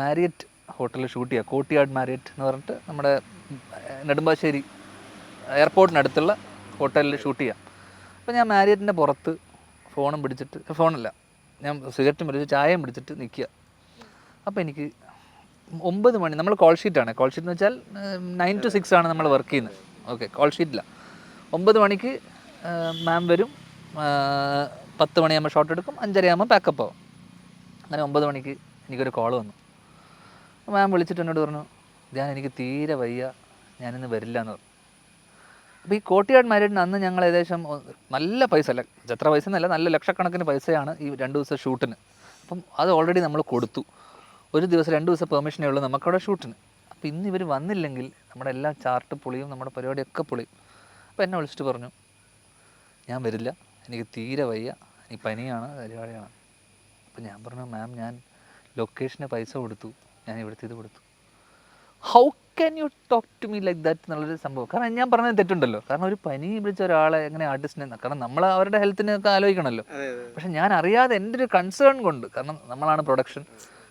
Marriott ഹോട്ടലിൽ shoot ചെയ്യുക. കോട്ടിയാട് Marriott എന്ന് പറഞ്ഞിട്ട് നമ്മുടെ നെടുമ്പാശ്ശേരി എയർപോർട്ടിനടുത്തുള്ള ഹോട്ടലിൽ ഷൂട്ട് ചെയ്യാം. അപ്പോൾ ഞാൻ മാരിയറ്റിന്റെ പുറത്ത് ഫോണും പിടിച്ചിട്ട് ഫോണല്ല ഞാൻ സിഗരറ്റും പിടിച്ച് ചായയും പിടിച്ചിട്ട് നിൽക്കുക. അപ്പോൾ എനിക്ക് ഒമ്പത് മണി നമ്മൾ കോൾ ഷീറ്റാണ് കോൾ ഷീറ്റ് എന്ന് വെച്ചാൽ നയൻ ടു സിക്സ് ആണ് നമ്മൾ വർക്ക് ചെയ്യുന്നത്. ഓക്കെ കോൾ ഷീറ്റില്ല ഒമ്പത് മണിക്ക് മാം വരും. പത്ത് മണിയാകുമ്പോൾ ഷോട്ട് എടുക്കും. അഞ്ചരയാകുമ്പോൾ പാക്കപ്പ് ആവും. അങ്ങനെ ഒമ്പത് മണിക്ക് എനിക്കൊരു കോൾ വന്നു. മാം വിളിച്ചിട്ട് എന്നോട് പറഞ്ഞു ഞാൻ എനിക്ക് തീരെ വയ്യ ഞാനിന്ന് വരില്ല എന്ന് പറഞ്ഞു. അപ്പോൾ ഈ കോട്ടിയാട് മാരേഡിന് അന്ന് ഞങ്ങൾ ഏകദേശം നല്ല പൈസ അല്ല എത്ര പൈസ എന്നല്ല നല്ല ലക്ഷക്കണക്കിന് പൈസയാണ് ഈ രണ്ട് ദിവസം ഷൂട്ടിന്. അപ്പം അത് ഓൾറെഡി നമ്മൾ കൊടുത്തു. ഒരു ദിവസം രണ്ട് ദിവസം പെർമിഷനേ ഉള്ളൂ നമുക്കവിടെ ഷൂട്ടിന്. അപ്പോൾ ഇന്ന് ഇവർ വന്നില്ലെങ്കിൽ നമ്മുടെ എല്ലാ ചാർട്ട് പൊളിയും നമ്മുടെ പരിപാടിയൊക്കെ പൊളിയും. അപ്പോൾ എന്നെ വിളിച്ചിട്ട് പറഞ്ഞു ഞാൻ വരില്ല എനിക്ക് തീരെ വയ്യ എനിക്ക് പനിയാണ് പരിപാടിയാണ് അപ്പോൾ ഞാൻ പറഞ്ഞു മാം ഞാൻ ലൊക്കേഷന് പൈസ കൊടുത്തു. ഞാൻ ഇവിടുത്തെ ഇത് കൊടുത്തു. How can you talk to me like that എന്നുള്ളൊരു സംഭവം. കാരണം ഞാൻ പറഞ്ഞത് തെറ്റുണ്ടല്ലോ. കാരണം ഒരു പനി പിടിച്ച ഒരാളെ എങ്ങനെ ആർട്ടിസ്റ്റിനെ കാരണം നമ്മൾ അവരുടെ ഹെൽത്തിനൊക്കെ ആലോചിക്കണമല്ലോ. പക്ഷെ ഞാൻ അറിയാതെ എന്റെ ഒരു കൺസേൺ കൊണ്ട് കാരണം നമ്മളാണ് പ്രൊഡക്ഷൻ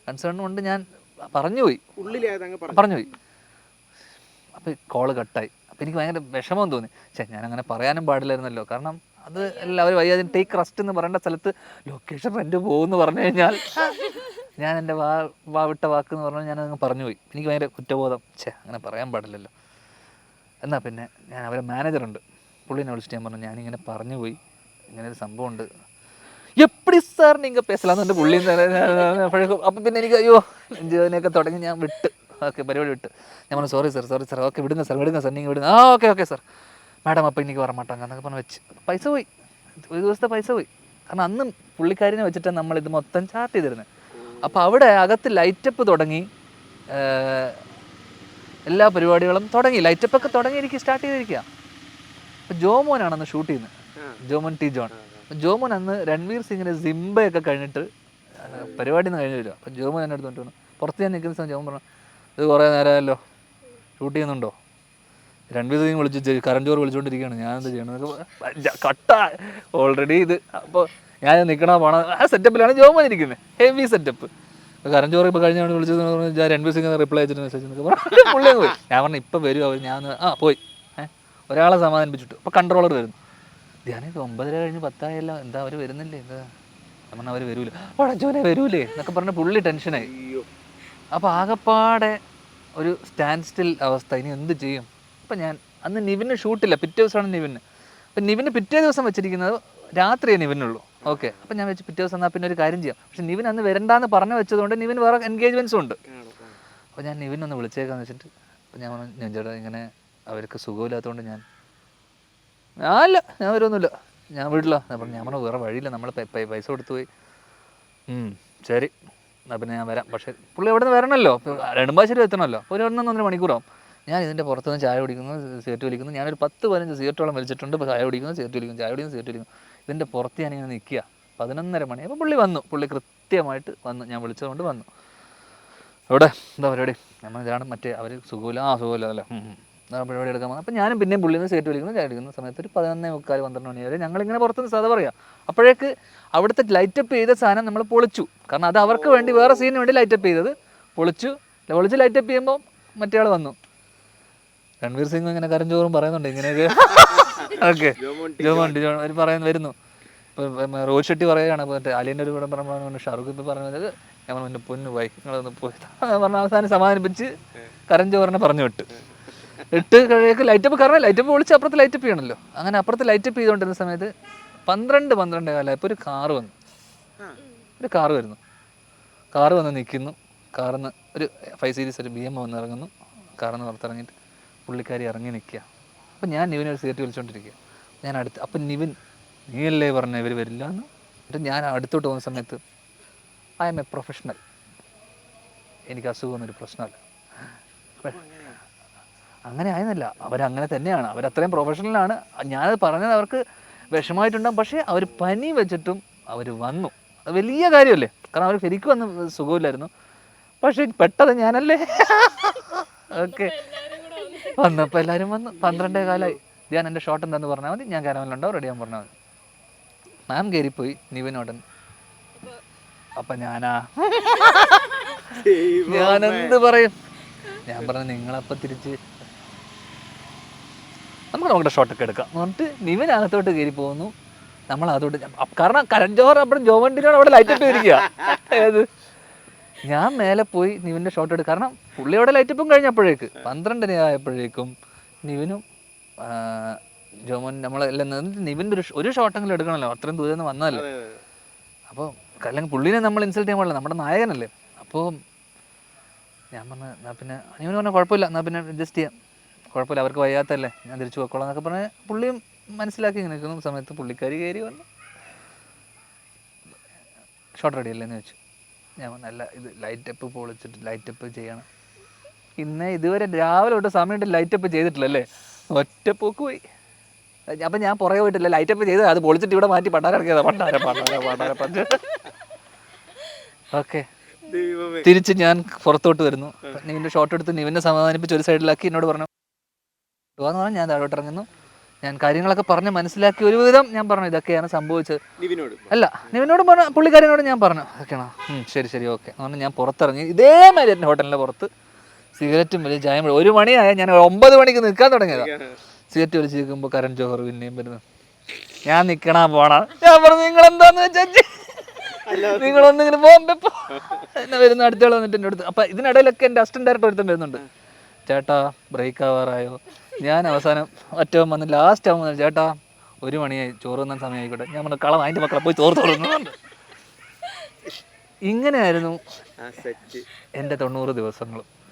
കൺസേൺ കൊണ്ട് ഞാൻ പറഞ്ഞുപോയി. പറഞ്ഞുപോയി. അപ്പോൾ കോൾ കട്ടായി അപ്പോൾ എനിക്ക് ഭയങ്കര വിഷമം തോന്നി. പക്ഷെ ഞാൻ അങ്ങനെ പറയാനും പാടില്ലായിരുന്നല്ലോ. കാരണം അത് എല്ലാവരും വയ്യാതെ ടേക്ക് റെസ്റ്റ് എന്ന് പറയേണ്ട സ്ഥലത്ത് ലൊക്കേഷൻ റെന്റ് പോകുമെന്ന് പറഞ്ഞു കഴിഞ്ഞാൽ ഞാൻ എന്റെ വാ വാവിട്ട വാക്ക് എന്ന് പറഞ്ഞാൽ ഞാനങ്ങ് പറഞ്ഞു പോയി എനിക്ക് ഭയങ്കര കുറ്റബോധം. ഛേ അങ്ങനെ പറയാൻ പാടില്ലല്ലോ. എന്നാൽ പിന്നെ ഞാൻ അവരെ മാനേജറുണ്ട്. പുള്ളിനെ വിളിച്ചിട്ട് ഞാൻ പറഞ്ഞു ഞാനിങ്ങനെ പറഞ്ഞു പോയി ഇങ്ങനെ ഒരു സംഭവമുണ്ട്. എപ്പടി സാർ നിങ്ങൾ പേസലാന്ന് എന്റെ പുള്ളി അപ്പം പിന്നെ എനിക്ക് അയ്യോ ജീവനൊക്കെ തുടങ്ങി ഞാൻ വിട്ട്. ഓക്കെ പരിപാടി വിട്ട്. ഞാൻ പറഞ്ഞു sorry sir sorry sir. Okay വിടുന്ന സാർ വിടുന്ന സാർ. നിങ്ങൾ വിടുന്ന. ആ ഓക്കെ ഓക്കെ സാർ. മാഡം അപ്പം എനിക്ക് വരമാട്ടാങ്ക എന്നൊക്കെ പറഞ്ഞ് വെച്ച്. പൈസ പോയി. ഒരു ദിവസത്തെ പൈസ പോയി. കാരണം അന്നും പുള്ളിക്കാരിനെ വെച്ചിട്ടാണ് നമ്മൾ ഇത് മൊത്തം ചാർട്ട് ചെയ്തിരുന്നത് അപ്പോൾ അവിടെ അകത്ത് ലൈറ്റപ്പ് തുടങ്ങി. എല്ലാ പരിപാടികളും തുടങ്ങി. ലൈറ്റപ്പ് ഒക്കെ തുടങ്ങിയിരിക്കും സ്റ്റാർട്ട് ചെയ്തിരിക്കുക അപ്പോൾ ജോമോനാണ് അന്ന് ഷൂട്ട് ചെയ്യുന്നത് ജോമോൻ ടി ജോൺ. ജോമോൻ അന്ന് രൺവീർ സിംഗിന്റെ സിംബയൊക്കെ കഴിഞ്ഞിട്ട് പരിപാടി കഴിഞ്ഞ് വരിക അപ്പോൾ ജോമോൻ എന്നെ അടുത്ത് പറഞ്ഞു പുറത്ത് ഞാൻ നിൽക്കുന്ന സമയം ജോമോൻ പറഞ്ഞു ഇത് കുറേ നേരമല്ലോ ഷൂട്ട് ചെയ്യുന്നുണ്ടോ? രൺവീർ സിംഗ് വിളിച്ച് കരൺ ജോർ വിളിച്ചുകൊണ്ടിരിക്കുകയാണ് ഞാൻ എന്താ ചെയ്യണം? കട്ട. ഓൾറെഡി ഇത്. അപ്പോൾ ഞാൻ നിൽക്കണ പോണ ആ സെറ്റപ്പിലാണ് ജോബ് ഇരിക്കുന്നത് ഹെവി സെറ്റപ്പ് കരൺ ജോർ ഇപ്പോൾ കഴിഞ്ഞ തവണ വിളിച്ചത് ഞാൻ രൺവീർ സിംഗ് റിപ്ലൈ അയച്ചിട്ട് മെസ്സേജ് എന്നൊക്കെ പറഞ്ഞു പുള്ളി പോയി. ഞാൻ പറഞ്ഞു ഇപ്പം വരും അവർ ഞാൻ ആ പോയി. ഏഹ് ഒരാളെ സമാധാനിപ്പിച്ചിട്ടു. അപ്പോൾ കൺട്രോളർ വരുന്നു. ധ്യാനം ഒമ്പതര കഴിഞ്ഞ് പത്തായല്ല. എന്താ അവർ വരുന്നില്ലേ? എന്താ? ഞാൻ പറഞ്ഞാൽ അവർ വരൂല. പടച്ചോനെ വരൂലേ? എന്നൊക്കെ പറഞ്ഞ് പുള്ളി ടെൻഷനായി അപ്പോൾ ആകെപ്പാടെ ഒരു സ്റ്റാൻഡ് സ്റ്റിൽ അവസ്ഥ. ഇനി എന്ത് ചെയ്യും? അപ്പം ഞാൻ അന്ന് നിവിന് ഷൂട്ടില്ല പിറ്റേ ദിവസമാണ് നിവിന്. അപ്പം നിവിന് പിറ്റേ ദിവസം വെച്ചിരിക്കുന്നത് രാത്രിയേ നിവിനുള്ളൂ. ഓക്കെ. അപ്പം ഞാൻ വെച്ച് പിറ്റേ ദിവസം എന്നാൽ പിന്നെ ഒരു കാര്യം ചെയ്യാം. പക്ഷെ നിവിൻ അന്ന് വരണ്ടാന്ന് പറഞ്ഞു വെച്ചതുകൊണ്ട് നിവിൻ വേറെ എൻഗേജ്മെന്റ്സും ഉണ്ട്. അപ്പോൾ ഞാൻ നിവിൻ ഒന്ന് വിളിച്ചേക്കാന്ന് വെച്ചിട്ട് അപ്പൊ ഞാൻ പറഞ്ഞു ഞാൻ ചേട്ടാ ഇങ്ങനെ അവർക്ക് സുഖമില്ലാത്തതുകൊണ്ട് ഞാൻ അല്ല ഞാൻ വരുമൊന്നുമില്ല ഞാൻ വീട്ടിലാ. ഞാൻ പറഞ്ഞു ഞാൻ പറഞ്ഞു വേറെ വഴിയില്ല. നമ്മൾ പൈസ കൊടുത്തു പോയി. ഉം, ശരി. എന്നാൽ പിന്നെ ഞാൻ വരാം. പക്ഷെ പുള്ളി എവിടെ നിന്ന് വരണമല്ലോ നെടുമ്പാശ്ശേരി എത്തണമല്ലോ ഒരു ഒന്നൊന്നര മണിക്കൂറാവും. ഞാൻ ഇതിന്റെ പുറത്തുനിന്ന് ചായ കുടിക്കുന്നു സിഗരറ്റ് വലിക്കുന്നു. ഞാനൊരു പത്ത് പതിനഞ്ച് സിഗരറ്റോളം വലിച്ചിട്ടുണ്ട്. ചായ കുടിക്കുന്നു സീറ്റ് വലിക്കുന്നു ചായ കുടിക്കുന്നു സീറ്റ് വലിക്കുന്നു. ഇതിന്റെ പുറത്ത് ഞാനിങ്ങനെ നിൽക്കുക. പതിനൊന്നര മണി. അപ്പോൾ പുള്ളി വന്നു. പുള്ളി കൃത്യമായിട്ട് വന്നു. ഞാൻ വിളിച്ചതുകൊണ്ട് വന്നു. അവിടെ എന്താ പരിപാടി? നമ്മൾ ഇതാണ് മറ്റേ അവർ സുഖമില്ല. ആ സുഖമില്ല അല്ലേ? പരിപാടി എടുക്കാൻ പോകുന്നത് അപ്പം ഞാനും പിന്നെയും പുള്ളിയിൽ നിന്ന് സേറ്റ് വിളിക്കുന്നു ചായ എടുക്കുന്ന സമയത്ത് ഒരു പതിനൊന്നേ മുക്കാൽ പന്ത്രണ്ട് മണി വരെ ഞങ്ങളിങ്ങനെ പുറത്തുനിന്ന് സാധ പറയാം. അപ്പോഴേക്ക് അവിടുത്തെ ലൈറ്റപ്പ് ചെയ്ത സാധനം നമ്മൾ പൊളിച്ചു. കാരണം അത് അവർക്ക് വേണ്ടി വേറെ സീനിന് വേണ്ടി ലൈറ്റപ്പ് ചെയ്തത്. പൊളിച്ചു. പൊളിച്ച് ലൈറ്റപ്പ് ചെയ്യുമ്പോൾ മറ്റേ ആൾ വന്നു. രൺവീർ സിംഗ് ഇങ്ങനെ കരഞ്ചോറും പറയുന്നുണ്ട് ഇങ്ങനെയൊക്കെ. ഓക്കെ. അവർ പറയുന്നു വരുന്നു. റോഹിത് ഷെട്ടി പറയുകയാണ്. മറ്റേ അലിയന്റെ ഒരു കൂടെ പറയുമ്പോൾ ഷാറുഖ് ഇപ്പം പറഞ്ഞത് ഞങ്ങൾ പറഞ്ഞു, എന്റെ പൊന്നു പോയി നിങ്ങളൊന്ന് പോയി. പറഞ്ഞ അവസാനം സമാധാനിപ്പിച്ച് കരഞ്ചു പറഞ്ഞ പറഞ്ഞു വിട്ട്. ഇട്ട് കഴിയൊക്കെ ലൈറ്റപ്പ് കാരണം ലൈറ്റപ്പ് വിളിച്ച് അപ്പുറത്ത് ലൈറ്റപ്പ് ചെയ്യണമല്ലോ. അങ്ങനെ അപ്പുറത്ത് ലൈറ്റപ്പ് ചെയ്തുകൊണ്ടിരുന്ന സമയത്ത് പന്ത്രണ്ട് പന്ത്രണ്ട് കാലമായപ്പോൾ ഒരു കാറ് വന്നു. ഒരു കാറ് വരുന്നു. കാറ് വന്ന് നിൽക്കുന്നു. കാറിന്ന് ഒരു ഫൈവ് സീരീസ് ഒരു ബി എം വന്ന് ഇറങ്ങുന്നു. കാറിന്ന് പുറത്തിറങ്ങിയിട്ട് പുള്ളിക്കാരി ഇറങ്ങി നിൽക്കുക അപ്പം ഞാൻ നിവിനെ ഒരു സിഗരറ്റ് വലിച്ചുകൊണ്ടിരിക്കുക ഞാൻ അടുത്ത് അപ്പം നിവിൻ നീയല്ലേ പറഞ്ഞ ഇവർ വരില്ല എന്ന് എന്നിട്ട് ഞാൻ അടുത്തോട്ട് പോകുന്ന സമയത്ത് ഐ എം എ പ്രൊഫഷണൽ എനിക്ക് അസുഖമൊന്നൊരു പ്രശ്നമല്ല. അങ്ങനെ ആയെന്നല്ല അവരങ്ങനെ തന്നെയാണ്. അവരത്രയും പ്രൊഫഷണലാണ് ഞാനത് പറഞ്ഞത് അവർക്ക് വിഷമമായിട്ടുണ്ടാകും പക്ഷേ അവർ പനി വെച്ചിട്ടും അവർ വന്നു. അത് വലിയ കാര്യമല്ലേ? കാരണം അവർ ശരിക്കും വന്ന് സുഖമില്ലായിരുന്നു. പക്ഷേ പെട്ടത് ഞാനല്ലേ? ഓക്കെ. വന്നപ്പോൾ എല്ലാവരും വന്നു. പന്ത്രണ്ടേ കാലമായി ഞാൻ എന്റെ ഷോട്ട് എന്താന്ന് പറഞ്ഞാൽ മതി. ഞാൻ കാരമലുണ്ടാവും റെഡി ആകാൻ പറഞ്ഞാൽ മതി. മാം കയറിപ്പോയി നിവിനോടൻ അപ്പം ഞാനാ. ഞാൻ എന്ത് പറയും? ഞാൻ പറഞ്ഞു നിങ്ങളപ്പം തിരിച്ച് നമുക്ക് നമ്മുടെ ഷോട്ടൊക്കെ എടുക്കാം. എന്ന് പറഞ്ഞിട്ട് നിവിൻ അകത്തോട്ട് കയറി പോകുന്നു നമ്മൾ അതോട്ട് കാരണം കരഞ്ചോർ അവിടെ ജോവണ്ടിനോട് അവിടെ ലൈറ്റ് ഇട്ട് ഇരിക്കുക ഏത്? ഞാൻ മേലെ പോയി നിവിന്റെ ഷോട്ട് എടുക്കും കാരണം പുള്ളി അവിടെ ലൈറ്റ് ഇപ്പം കഴിഞ്ഞപ്പോഴേക്ക്. പന്ത്രണ്ടിന് ആയപ്പോഴേക്കും നിവിനും ജോമോൻ നമ്മളെല്ലാം നിന്നിട്ട് നിവിന്റെ ഒരു ഒരു ഷോട്ടെങ്കിലും എടുക്കണമല്ലോ. അത്രയും ദൂരം നിന്ന് വന്നതല്ലേ. അപ്പോൾ അല്ലെങ്കിൽ പുള്ളിനെ നമ്മൾ ഇൻസൾട്ട് ചെയ്യാൻ പാടില്ല. നമ്മുടെ നായകനല്ലേ. അപ്പോൾ ഞാൻ പറഞ്ഞു എന്നാൽ പിന്നെ അനിയൻ പറഞ്ഞാൽ കുഴപ്പമില്ല. എന്നാൽ പിന്നെ അഡ്ജസ്റ്റ് ചെയ്യാം. കുഴപ്പമില്ല. അവർക്ക് വയ്യാത്തല്ലേ. ഞാൻ തിരിച്ചു പോയിക്കോളാം എന്നൊക്കെ പറഞ്ഞ് പുള്ളിയും മനസ്സിലാക്കി ഇങ്ങനെ നിൽക്കുന്ന സമയത്ത് പുള്ളിക്കാരി കയറി വന്നു ഷോട്ട് റെഡി അല്ലേ എന്ന് ചോദിച്ചു. ഞാൻ നല്ല ഇത് ലൈറ്റപ്പ് പൊളിച്ചിട്ട് ലൈറ്റപ്പ് ചെയ്യണം. ഇന്ന് ഇതുവരെ രാവിലെ തൊട്ട് സമയം ലൈറ്റ് അപ്പ് ചെയ്തിട്ടില്ലല്ലേ ഒറ്റ പോക്ക് പോയി. അപ്പം ഞാൻ പുറകെ പോയിട്ടില്ല ലൈറ്റ് അപ്പ് ചെയ്ത് അത് പൊളിച്ചിട്ട് ഇവിടെ മാറ്റി പണ്ടാരം ഇറക്കിയതാ. പണ്ടാര പണ്ടാര പണ്ടാര പണ്ട് ഓക്കെ തിരിച്ച് ഞാൻ പുറത്തോട്ട് വരുന്നു. നിവിന്റെ ഷോട്ട് എടുത്ത് നിവിനെ സമാധാനിപ്പിച്ച് ഒരു സൈഡിലാക്കി എന്നോട് പറഞ്ഞു. പോവാന്ന് പറഞ്ഞു ഞാൻ താഴോട്ട് ഇറങ്ങുന്നു. ഞാൻ കാര്യങ്ങളൊക്കെ പറഞ്ഞ് മനസ്സിലാക്കി ഒരുവിധം ഞാൻ പറഞ്ഞു. ഇതൊക്കെയാണ് സംഭവിച്ചത്. നിവിനോട്. അല്ല നിവിനോട് പറഞ്ഞ. പുള്ളിക്കാരനോട് ഞാൻ പറഞ്ഞു. അതൊക്കെയാണോ ശരി ശരി. ഓക്കെ. അതുകൊണ്ട് ഞാൻ പുറത്തിറങ്ങി. ഇതേമാതിരി എന്റെ ഹോട്ടലിന്റെ പുറത്ത് സിഗരറ്റും വലിയ ചായം ഒരു മണിയായ ഞാൻ ഒമ്പത് മണിക്ക് നിൽക്കാൻ തുടങ്ങിയതാ. സിഗരറ്റ് വലിച്ച് നിൽക്കുമ്പോൾ കരൺ ജോഹർ പിന്നെയും വരുന്നു. ഞാൻ നിൽക്കണ പോണ. ഞാൻ പറഞ്ഞു നിങ്ങൾ എന്താന്ന് വെച്ചാൽ നിങ്ങളൊന്നിങ്ങനെ പോകുമ്പോ. എന്നെ വരുന്ന അടുത്തയാൾ വന്നിട്ട് എന്റെ അടുത്ത് അപ്പം ഇതിനിടയിലൊക്കെ എന്റെ അസിസ്റ്റന്റ് ഡയറക്ടർ ഒരുത്തം വരുന്നുണ്ട്. ചേട്ടാ ബ്രേക്ക് ആവാറായോ? ഞാൻ അവസാനം ഒറ്റവൻ വന്ന് ലാസ്റ്റ് ആവുമ്പോൾ ചേട്ടാ ഒരു മണിയായി. ചോറ് തിന്നാൻ സമയമായിക്കോട്ടെ ഞാൻ പറഞ്ഞു കളം അതിന്റെ മക്കളെ പോയി ചോറ് തുറന്നുണ്ട് ഇങ്ങനെയായിരുന്നു എന്റെ തൊണ്ണൂറ് ദിവസങ്ങൾ